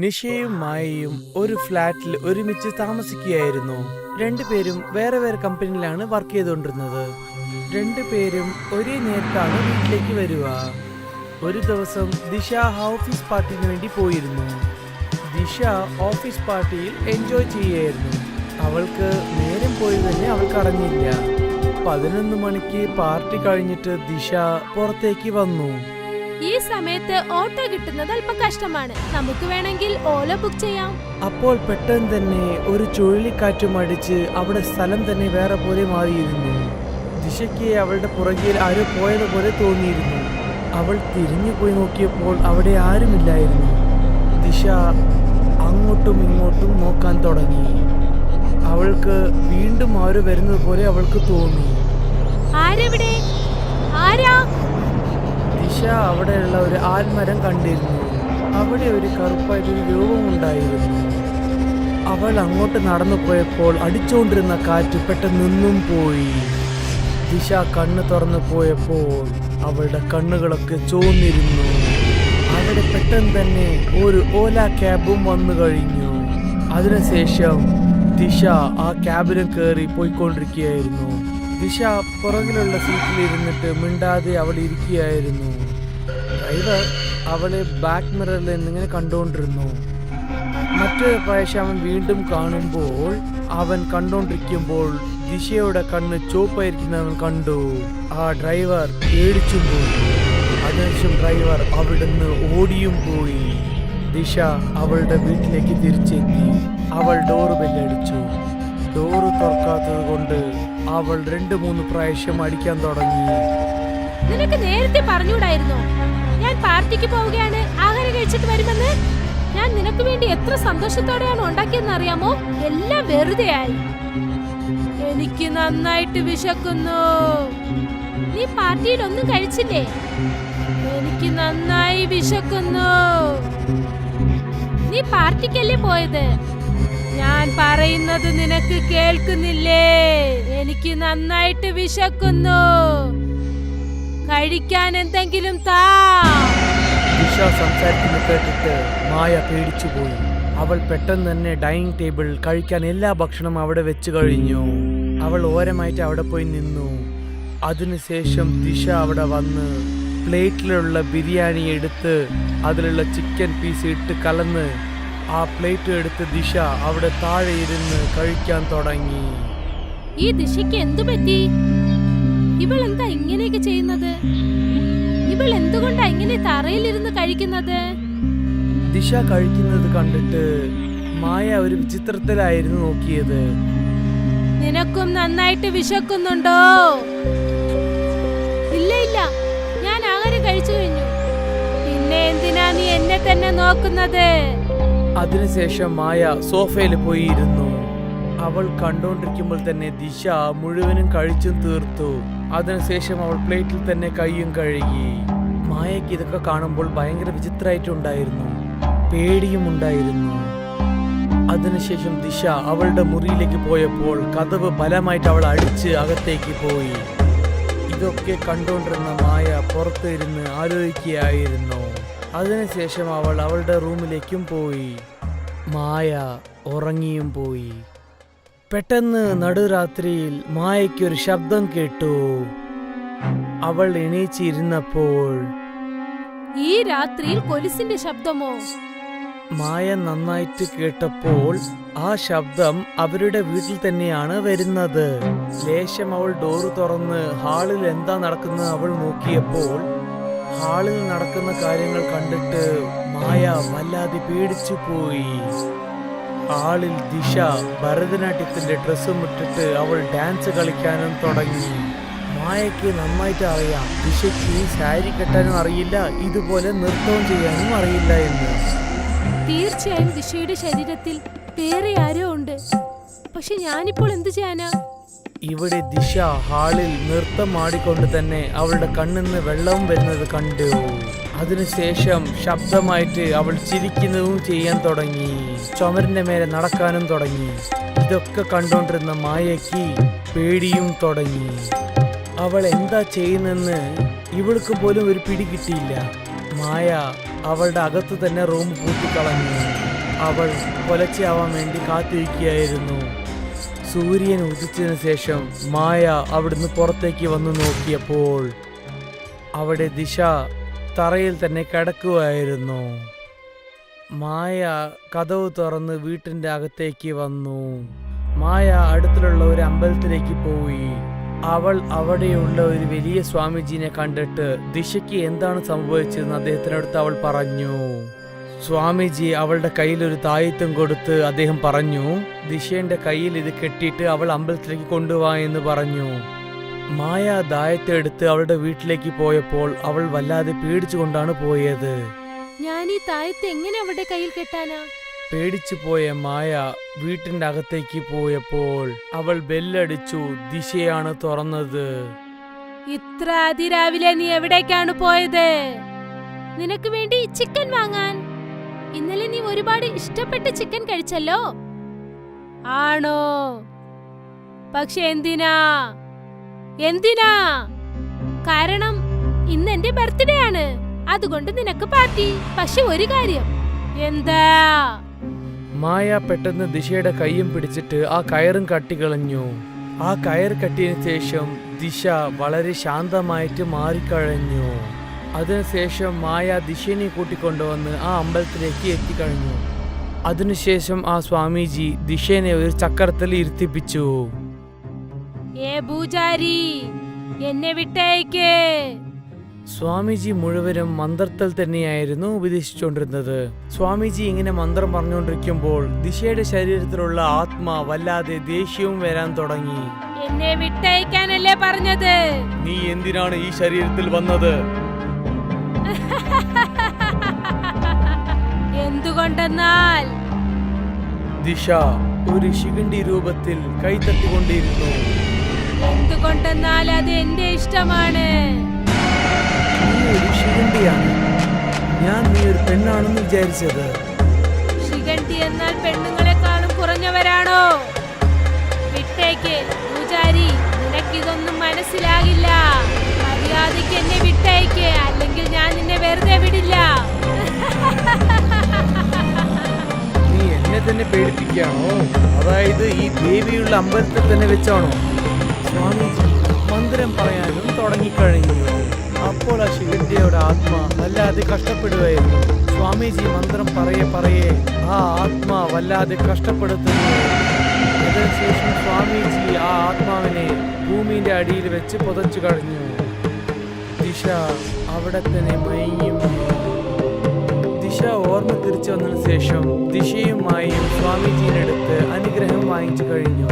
നിഷയും മായയും ഒരു ഫ്ലാറ്റിൽ ഒരുമിച്ച് താമസിക്കുകയായിരുന്നു. രണ്ടുപേരും വേറെ വേറെ കമ്പനിയിലാണ് വർക്ക് ചെയ്തുകൊണ്ടിരുന്നത്. രണ്ടുപേരും ഒരേ നേരത്താണ് വീട്ടിലേക്ക് വരിക. ഒരു ദിവസം ദിശ ഓഫീസ് പാർട്ടിന് വേണ്ടി പോയിരുന്നു. ദിശ ഓഫീസ് പാർട്ടിയിൽ എൻജോയ് ചെയ്യുകയായിരുന്നു. അവൾക്ക് നേരം പോയി തന്നെ അവൾക്ക് അറിഞ്ഞില്ല. പതിനൊന്ന് മണിക്ക് പാർട്ടി കഴിഞ്ഞിട്ട് ദിശ പുറത്തേക്ക് വന്നു. ഈ സമയത്ത് ഓട്ടോ കിട്ടുന്നത് അല്പം കഷ്ടമാണ് നമുക്ക് വേണമെങ്കിൽ ഓല ബുക്ക് ചെയ്യാം. അപ്പോൾ പെട്ടെന്ന് തന്നെ ഒരു ചുഴലിക്കാറ്റും അടിച്ച് അവിടെ സ്ഥലം തന്നെ വേറെ പോലെ മാറിയിരുന്നു. ദിശയ്ക്ക് അവളുടെ പുറകിൽ ആരോ പോയതുപോലെ തോന്നിയിരുന്നു. അവൾ തിരിഞ്ഞു പോയി നോക്കിയപ്പോൾ അവിടെ ആരുമില്ലായിരുന്നു. ദിശ അങ്ങോട്ടും ഇങ്ങോട്ടും നോക്കാൻ തുടങ്ങി. അവൾക്ക് വീണ്ടും ആര് വരുന്നത് പോലെ അവൾക്ക് തോന്നി. ആരെവിടെ? ആരാ? അവിടെയുള്ള ഒരു ആൽമരം കണ്ടിരുന്നു. അവിടെ ഒരു കറുപ്പായിട്ടൊരു രൂപമുണ്ടായിരുന്നു അവൾ അങ്ങോട്ട് നടന്നു പോയപ്പോൾ അടിച്ചുകൊണ്ടിരുന്ന കാറ്റ് പെട്ടെന്ന് നിന്നും പോയി. ദിശ കണ്ണ് തുറന്നു പോയപ്പോൾ അവളുടെ കണ്ണുകളൊക്കെ ചോന്നിരുന്നു അവിടെ പെട്ടെന്ന് തന്നെ ഒരു ഓല ക്യാബും വന്നു കഴിഞ്ഞു. അതിനുശേഷം ദിശ ആ ക്യാബിലും കയറി പോയിക്കൊണ്ടിരിക്കുകയായിരുന്നു. ദിശ പുറകിലുള്ള സീറ്റിൽ ഇരുന്നിട്ട് മിണ്ടാതെ അവൾ ഇരിക്കുകയായിരുന്നു. ഡ്രൈവർ അവളെ ബാക്ക് മിററിൽ നിന്നിങ്ങനെ കണ്ടുകൊണ്ടിരുന്നു മറ്റൊരു പ്രാവശ്യം അവൻ വീണ്ടും കാണുമ്പോൾ അവൻ കണ്ടോണ്ടിരിക്കുമ്പോൾ ദിശയുടെ കണ്ണ് ചോപ്പായിരിക്കുന്നവൻ കണ്ടു. ആ ഡ്രൈവർ പേടിച്ചും പോയി. അതിനുശേഷം ഡ്രൈവർ അവിടുന്ന് ഓടിയും പോയി. ദിശ അവളുടെ വീട്ടിലേക്ക് തിരിച്ചെത്തി. അവൾ ഡോറ് ബെല്ലടിച്ചു ഡോറ് തുറക്കാത്തത് കൊണ്ട് അവൾ രണ്ട് മൂന്ന് പ്രാവശ്യം അടിക്കാൻ തുടങ്ങി. നിനക്ക് നേരത്തെ പറഞ്ഞുകൂടായിരുന്നോ? ഞാൻ പാർട്ടിക്ക് പോവുകയാണ്. ആഹാരം കഴിച്ചിട്ട് വരുമെന്ന്. ഞാൻ നിനക്ക് വേണ്ടി എത്ര സന്തോഷത്തോടെയാണ് ഉണ്ടാക്കിയെന്ന് അറിയാമോ? എല്ലാം വെറുതെയായി എനിക്ക് നന്നായിട്ട് വിശക്കുന്നു. നീ പാർട്ടിയിൽ ഒന്നും കഴിച്ചില്ലേ? എനിക്ക് നന്നായി വിശക്കുന്നു. നീ പാർട്ടിക്കല്ലേ പോയത്? ഞാൻ പറയുന്നത് നിനക്ക് കേൾക്കുന്നില്ലേ? എനിക്ക് നന്നായിട്ട് വിശക്കുന്നു. കഴിക്കാൻ എന്തെങ്കിലും താ. ദിശ സംസാരിക്കുന്നത് കേട്ടിട്ട് മായ പേടിച്ചുപോയി അവൾ പെട്ടെന്ന് തന്നെ ഡൈനിങ് ടേബിൾ കഴിക്കാൻ എല്ലാ ഭക്ഷണം അവിടെ വെച്ച് കഴിഞ്ഞു. അവൾ ഓരമായിട്ട് അവിടെ പോയി നിന്നു. അതിനുശേഷം ദിശ അവിടെ വന്ന് പ്ലേറ്റിലുള്ള ബിരിയാണി എടുത്ത് അതിലുള്ള ചിക്കൻ പീസ് ഇട്ട് കലന്ന് ആ പ്ലേറ്റ് എടുത്ത് ദിശ അവിടെ താഴെ ഇരുന്ന് കഴിക്കാൻ തുടങ്ങി. ഈ ദിശയ്ക്ക് എന്തു പറ്റി? ഇവൾ എന്താ ഇങ്ങനെയൊക്കെ ചെയ്യുന്നത്? ഇവൾ എന്തുകൊണ്ടാ ഇങ്ങനെ തറയിലിരുന്ന് കഴിക്കുന്നത്? ദിശ കഴിക്കുന്നത് കണ്ടിട്ട് മായ ഒരു വിചിത്രത്തിലായിരുന്നു നോക്കിയത്. നിനക്കും നന്നായിട്ട് വിശക്കുന്നുണ്ടോ? ഇല്ല ഇല്ല. ഞാൻ ആഹാരം കഴിച്ചു കഴിഞ്ഞു. പിന്നെ എന്തിനാ നീ എന്നെ തന്നെ നോക്കുന്നത്? അതിനുശേഷം മായ സോഫയിൽ പോയി ഇരുന്നു അവൾ കണ്ടോണ്ടിരിക്കുമ്പോൾ തന്നെ ദിശ മുഴുവനും കഴിച്ചും തീർത്തു. അതിനുശേഷം അവൾ പ്ലേറ്റിൽ തന്നെ കൈയും കഴുകി. മായയ്ക്ക് ഇതൊക്കെ കാണുമ്പോൾ ഭയങ്കര വിചിത്രമായിട്ടുണ്ടായിരുന്നു. പേടിയും ഉണ്ടായിരുന്നു. അതിനുശേഷം ദിശ അവളുടെ മുറിയിലേക്ക് പോയപ്പോൾ കഥവ് ബലമായിട്ട് അവൾ അടിച്ച് അകത്തേക്ക് പോയി. ഇതൊക്കെ കണ്ടുകൊണ്ടിരുന്ന മായ പുറത്ത് ഇരുന്ന് ആലോചിക്കുകയായിരുന്നു. അതിനുശേഷം അവൾ അവളുടെ റൂമിലേക്കും പോയി. മായ ഉറങ്ങിയും പോയി. പെട്ടെന്ന് നടുരാത്രിയിൽ മായയ്ക്കൊരു ശബ്ദം കേട്ടു. അവൾ എണീച്ചിരുന്നപ്പോൾ ഈ രാത്രിയിൽ കൊലുസിന്റെ ശബ്ദമോ? മായ നന്നായിട്ട് കേട്ടപ്പോൾ ആ ശബ്ദം അവരുടെ വീട്ടിൽ തന്നെയാണ് വരുന്നത്. ലേശം അവൾ ഡോറ് തുറന്ന് ഹാളിൽ എന്താ നടക്കുന്നത് അവൾ നോക്കിയപ്പോൾ ഹാളിൽ നടക്കുന്ന കാര്യങ്ങൾ കണ്ടിട്ട് മായ വല്ലാതെ പേടിച്ചു പോയി ഹാളിൽ ദിശ ഭരതനാട്യത്തിന്റെ ഡ്രസ്സും ഇട്ടിട്ട് അവൾ ഡാൻസ് കളിക്കാനും തുടങ്ങി. മായയ്ക്ക് നന്നായിട്ട് അറിയാം. ദിശയ്ക്ക് സാരി കെട്ടാനും അറിയില്ല ഇതുപോലെ നൃത്തവും ചെയ്യാനും അറിയില്ല എന്ന്. തീർച്ചയായും ദിശയുടെ ശരീരത്തിൽ വേറെ ആരോ ഉണ്ട്. പക്ഷെ ഞാനിപ്പോൾ എന്ത് ചെയ്യാനാ? ഇവിടെ ദിശ ഹാളിൽ നൃത്തം ആടിക്കൊണ്ട് തന്നെ അവളുടെ കണ്ണിന്ന് വെള്ളവും വരുന്നത് കണ്ടു. അതിനുശേഷം ശബ്ദമായിട്ട് അവൾ ചിരിക്കുന്നതും ചെയ്യാൻ തുടങ്ങി. ചുമരിന്റെ മേലെ നടക്കാനും തുടങ്ങി. ഇതൊക്കെ കണ്ടോണ്ടിരുന്ന മായയ്ക്ക് പേടിയും തുടങ്ങി. അവൾ എന്താ ചെയ്യുന്നെന്ന് ഇവൾക്ക് പോലും ഒരു പിടി കിട്ടിയില്ല. മായ അവളുടെ അകത്ത് തന്നെ റൂം പൂട്ടിക്കളഞ്ഞു. അവൾ കൊലച്ചയാവാൻ വേണ്ടി കാത്തിരിക്കുകയായിരുന്നു. സൂര്യൻ ഉദിച്ചതിന് ശേഷം മായ അവിടുന്ന് പുറത്തേക്ക് വന്നു നോക്കിയപ്പോൾ അവിടെ ദിശ തറയിൽ തന്നെ കിടക്കുമായിരുന്നു മായ കതവ് തുറന്ന് വീട്ടിന്റെ അകത്തേക്ക് വന്നു. മായ അടുത്തുള്ള ഒരു അമ്പലത്തിലേക്ക് പോയി. അവൾ അവിടെയുള്ള ഒരു വലിയ സ്വാമിജീനെ കണ്ടിട്ട് ദിശയ്ക്ക് എന്താണ് സംഭവിച്ചതെന്ന് അദ്ദേഹത്തിനടുത്ത് അവൾ പറഞ്ഞു. സ്വാമിജി അവളുടെ കയ്യിൽ ഒരു തായിത്വം കൊടുത്ത് അദ്ദേഹം പറഞ്ഞു ദിശയുടെ കയ്യിൽ ഇത് കെട്ടിയിട്ട് അവൾ അമ്പലത്തിലേക്ക് കൊണ്ടുപോവാ എന്ന് പറഞ്ഞു. മായ ദായത്തെ എടുത്ത് അവളുടെ വീട്ടിലേക്ക് പോയപ്പോൾ അവൾ വല്ലാതെ പേടിച്ചുകൊണ്ടാണ് പോയത്. ഞാൻ ഈ ദായത്തെ എങ്ങനെ അവളുടെ കയ്യിൽ കെട്ടാനാ? പേടിച്ചു പോയ മായ വീട്ടിന്റെ അകത്തേക്ക് പോയപ്പോൾ അവൾ ബെല്ലടിച്ചു ദിശയാണ് തുറന്നത്. ഇത്ര അതിരാവിലെ നീ എവിടേക്കാണ് പോയത്? നിനക്ക് വേണ്ടി ചിക്കൻ വാങ്ങാൻ. ഇന്നലെ നീ ഒരുപാട് ഇഷ്ടപ്പെട്ട ചിക്കൻ കഴിച്ചല്ലോ. ആണോ? പക്ഷെ എന്തിനാ? എന്തിനാ? കാരണം ഇന്ന് എന്റെ ബർത്ത്ഡേ ആണ്. അതുകൊണ്ട് നിനക്ക് പാർട്ടി പക്ഷെ ഒരു കാര്യം. എന്താ? മായ പെട്ടെന്ന് ദിശയുടെ കൈയും പിടിച്ചിട്ട് ആ കയറും കട്ടികളഞ്ഞു ആ കയർ കട്ടിയതിനു ശേഷം ദിശ വളരെ ശാന്തമായിട്ട് മാറിക്കഴിഞ്ഞു. അതിനുശേഷം മായ ദിശനെ കൂട്ടിക്കൊണ്ടുവന്ന് ആ അമ്പലത്തിലേക്ക് എത്തിക്കഴിഞ്ഞു. അതിനുശേഷം ആ സ്വാമിജി ദിശേനെ ഒരു ചക്രത്തിൽ ഇരുത്തിപ്പിച്ചു. ഏ പൂജാരി എന്നെ വിട്ടേക്ക്. സ്വാമിജി മുഴുവനും മന്ത്രത്തിൽ തന്നെയായിരുന്നു ഉപദേശിച്ചുകൊണ്ടിരുന്നത്. സ്വാമിജി ഇങ്ങനെ മന്ത്രം പറഞ്ഞുകൊണ്ടിരിക്കുമ്പോൾ ദിശയുടെ ശരീരത്തിലുള്ള ആത്മ വല്ലാതെ ദേഷ്യവും വരാൻ തുടങ്ങി. എന്നെ വിട്ടയക്കാനല്ലേ പറഞ്ഞത്? നീ എന്തിനാണ് ഈ ശരീരത്തിൽ വന്നത്? എന്തുകൊണ്ടെന്നാൽ? ദിശ ഒരു ശിഖണ്ഡി രൂപത്തിൽ കൈത്തട്ടിക്കൊണ്ടിരുന്നു എന്തുകൊണ്ടെന്നാൽ അത് എന്റെ ഇഷ്ടമാണ്. ശിഖണ്ഡിയാണ്. ഞാൻ നീ ഒരു പെണ്ണാണെന്ന് വിചാരിച്ചത്. ശിഖണ്ഡി എന്നാൽ പെണ്ണുങ്ങളെക്കാളും കുറഞ്ഞവരാണോ? വിട്ടേക്ക് പൂജാരി നിനക്കിതൊന്നും മനസ്സിലാകില്ല. മര്യാദയ്ക്ക് എന്നെ വിട്ടേക്ക് അല്ലെങ്കിൽ ഞാൻ നിന്നെ വെറുതെ വിടില്ല. നീ എന്നെ തന്നെ പേടിപ്പിക്കുകയാണോ? അതായത് ഈ ദേവിയുള്ള അമ്പലത്തിൽ തന്നെ വെച്ചാണോ? സ്വാമിജി മന്ത്രം പറയാനും തുടങ്ങിക്കഴിഞ്ഞു. അപ്പോൾ ആ ശിവന്റെയുടെ ആത്മ വല്ലാതെ കഷ്ടപ്പെടുകയായിരുന്നു. സ്വാമിജി മന്ത്രം പറയെ പറയെ ആ ആത്മ വല്ലാതെ കഷ്ടപ്പെടുത്തുന്നു. അതിനുശേഷം സ്വാമിജി ആ ആത്മാവിനെ ഭൂമിയുടെ അടിയിൽ വെച്ച് പുതച്ചു കഴിഞ്ഞു ദിശ അവിടെ തന്നെ മയങ്ങിയും ദിശ ഓർമ്മ തിരിച്ചു വന്നതിന് ശേഷം ദിശയുമായും സ്വാമിജീനടുത്ത് അനുഗ്രഹം വാങ്ങിച്ചു കഴിഞ്ഞു.